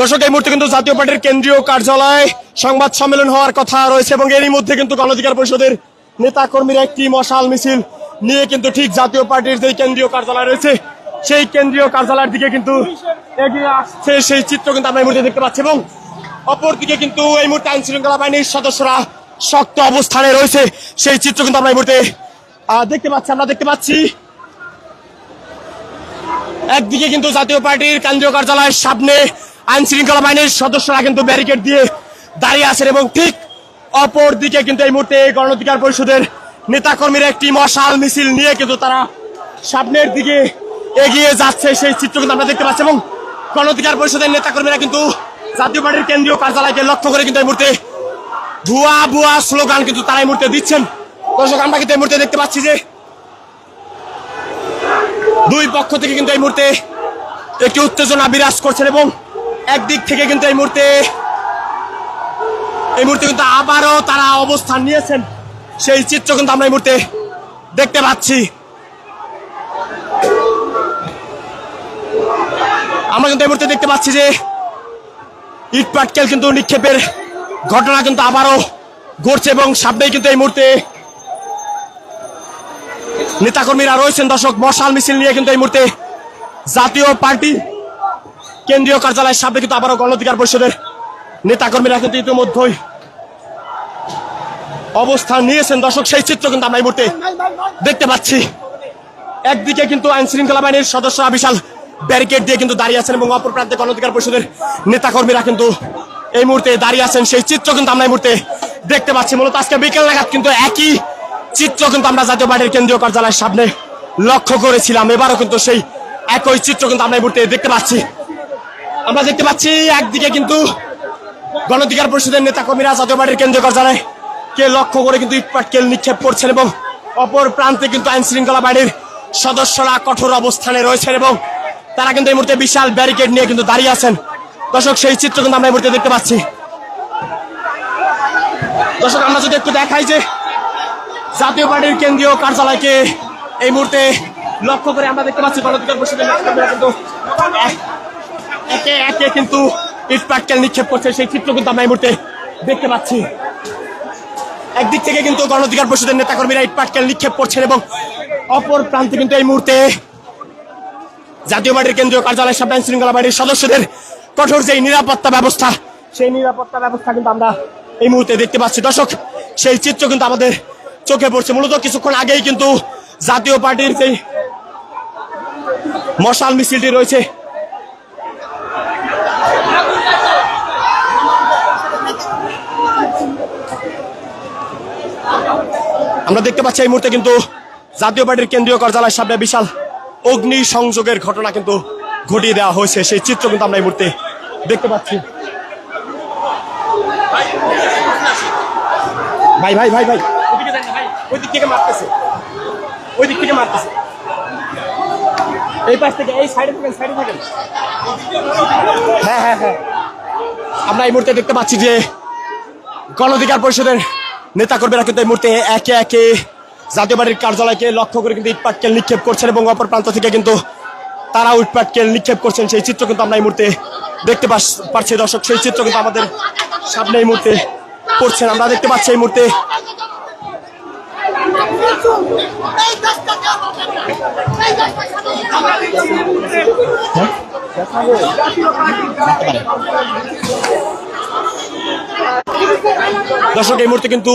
দর্শক, এই মুহূর্তে কিন্তু জাতীয় পার্টির কেন্দ্রীয় কার্যালয় সংবাদ সম্মেলন হওয়ার কথা রয়েছে এবং এরই মধ্যে কিন্তু গণঅধিকার পরিষদের নেতা কর্মীরা একটি মশাল মিছিল নিয়ে কিন্তু ঠিক জাতীয় পার্টির যে কেন্দ্রীয় কার্যালয় রয়েছে, সেই কেন্দ্রীয় কার্যালয়ের দিকে কিন্তু এগিয়ে আসছে সেই চিত্র কিন্তু আমরা এই মুহূর্তে দেখতে পাচ্ছি এবং অপরদিকে কিন্তু এই মুহূর্তে আইন শৃঙ্খলা বাহিনীর সদস্যরা শক্ত অবস্থানে রয়েছে, সেই চিত্র কিন্তু আমরা এই মুহূর্তে দেখতে পাচ্ছি, আমরা দেখতে পাচ্ছি একদিকে কিন্তু জাতীয় পার্টির কেন্দ্রীয় কার্যালয়ের সামনে আইন শৃঙ্খলা বাহিনীর সদস্যরা কিন্তু ব্যারিকেড দিয়ে দাঁড়িয়ে আছেন এবং ঠিক অপর দিকে কিন্তু এই মুহূর্তে গণঅধিকার পরিষদের নেতাকর্মীরা একটি মশাল মিছিল নিয়ে কিন্তু তারা সামনের দিকে এগিয়ে যাচ্ছে। সেই চিত্র কিন্তু আমরা দেখতে পাচ্ছি এবং গণঅধিকার পরিষদের নেতাকর্মীরা কিন্তু জাতীয় পার্টির কেন্দ্রীয় কার্যালয়কে লক্ষ্য করে কিন্তু এই মুহূর্তে ভুয়া ভুয়া স্লোগান কিন্তু তারা এই মুহূর্তে দিচ্ছেন। দর্শক, আমরা কিন্তু এই মুহূর্তে দেখতে পাচ্ছি যে দুই পক্ষ থেকে কিন্তু এই মুহূর্তে একটি উত্তেজনা বিরাজ করছেন এবং একদিক থেকে কিন্তু এই মুহূর্তে এই মুহূর্তে কিন্তু আবারও তারা অবস্থান নিয়েছেন। সেই চিত্র কিন্তু আমরা এই মুহূর্তে দেখতে পাচ্ছি। আমরা কিন্তু এই মুহূর্তে দেখতে পাচ্ছি যে ইট পাটকেল কিন্তু নিক্ষেপের ঘটনা কিন্তু আবারও ঘটছে এবং সামনেই কিন্তু এই মুহূর্তে নেতাকর্মীরা রয়েছেন। দর্শক, মশাল মিছিল নিয়ে কিন্তু এই মুহূর্তে জাতীয় পার্টি কেন্দ্রীয় কার্যালয়ের সামনে কিন্তু আবারও গণঅধিকার পরিষদের নেতাকর্মীরা কিন্তু ইতিমধ্যেই অবস্থান নিয়েছেন। দর্শক, সেই চিত্র কিন্তু আমরা এই মুহূর্তে দেখতে পাচ্ছি। একদিকে কিন্তু আইন শৃঙ্খলা বাহিনীর সদস্যরা বিশাল ব্যারিকেড দিয়ে কিন্তু দাঁড়িয়ে আছেন এবং অপর প্রান্তে গণঅধিকার পরিষদের নেতাকর্মীরা কিন্তু এই মুহূর্তে দাঁড়িয়ে আছেন। সেই চিত্র কিন্তু আমরা এই মুহূর্তে দেখতে পাচ্ছি। মূলত আজকে বিকেল নাগাদ কিন্তু একই চিত্র কিন্তু আমরা জাতীয় পার্টির কেন্দ্রীয় কার্যালয়ের সামনে লক্ষ্য করেছিলাম। এবারও কিন্তু সেই একই চিত্র কিন্তু আমরা এই মুহূর্তে দেখতে পাচ্ছি। আমরা দেখতে পাচ্ছি, একদিকে কিন্তু গণঅধিকার পরিষদের নেতাকর্মীরা জাতীয় পার্টির কেন্দ্রীয় কার্যালয় কে লক্ষ্য করে কিন্তু ইটপাটকেল নিক্ষেপ করছেন এবং অপর প্রান্তে কিন্তু আইন শৃঙ্খলা বাহিনীর সদস্যরা কঠোর অবস্থানে রয়েছেন এবং তারা কিন্তু এই মুহূর্তে বিশাল ব্যারিকেড নিয়ে কিন্তু দাঁড়িয়ে আছেন। দর্শক, সেই চিত্র কিন্তু আমরা এই মুহূর্তে দেখতে পাচ্ছি। দর্শক, আমরা যদি একটু দেখাই যে জাতীয় পার্টির কেন্দ্রীয় কার্যালয়কে এই মুহূর্তে লক্ষ্য করে আমরা দেখতে পাচ্ছি গণঅধিকার পরিষদের কিন্তু এক- একে কিন্তু ইটপাটকেল নিক্ষেপ করছে, সেই চিত্র কিন্তু আমরা এই মুহূর্তে দেখতে পাচ্ছি। একদিক থেকে কিন্তু গণঅধিকার পরিষদের নেতাকর্মীরা ইটপাটকেল নিক্ষেপ করছেন এবং অপর প্রান্তে কিন্তু এই মুহূর্তে জাতীয় পার্টির কেন্দ্রীয় কার্যালয়ের সামনে আইন শৃঙ্খলা বাহিনীর সদস্যদের কঠোর যে নিরাপত্তা ব্যবস্থা, সেই নিরাপত্তা ব্যবস্থা কিন্তু আমরা এই মুহূর্তে দেখতে পাচ্ছি। দর্শক, সেই চিত্র কিন্তু আমাদের চোখে পড়ছে। মূলত কিছুক্ষণ আগেই কিন্তু জাতীয় পার্টির যে মশাল মিছিলটি রয়েছে আমরা দেখতে পাচ্ছি এই মুহূর্তে কিন্তু জাতীয় পার্টির কেন্দ্রীয় কার্যালয়ের সামনে বিশাল অগ্নি সংযোগের ঘটনা কিন্তু ঘটিয়ে দেওয়া হয়েছে। সেই চিত্র কিন্তু আমরা এই মুহূর্তে দেখতে পাচ্ছি। ভাই ভাই ভাই ভাই। ওই দিক থেকে মারতেছে। ওই দিক থেকে মারতেছে। এই পাশ থেকে, এই সাইডে থাকেন সাইডে থাকেন। হ্যাঁ হ্যাঁ হ্যাঁ। আমরা এই মুহূর্তে দেখতে পাচ্ছি যে গণঅধিকার পরিষদের নেতাকর্মীরা কিন্তু এই মুহূর্তে একে একে জাতীয় পার্টির কার্যালয়কে লক্ষ্য করে কিন্তু ইটপাটকেল নিক্ষেপ করছেন এবং অপর প্রান্ত থেকে কিন্তু তারাও ইটপাটকেল নিক্ষেপ করছেন। সেই চিত্র কিন্তু আমরা এই মুহূর্তে দেখতে পাচ্ছি দর্শক, সেই চিত্র কিন্তু আমাদের সামনে এই মুহূর্তে পড়ছেন। আমরা দেখতে পাচ্ছি এই মুহূর্তে এই দর্শক এই মুহূর্তে কিন্তু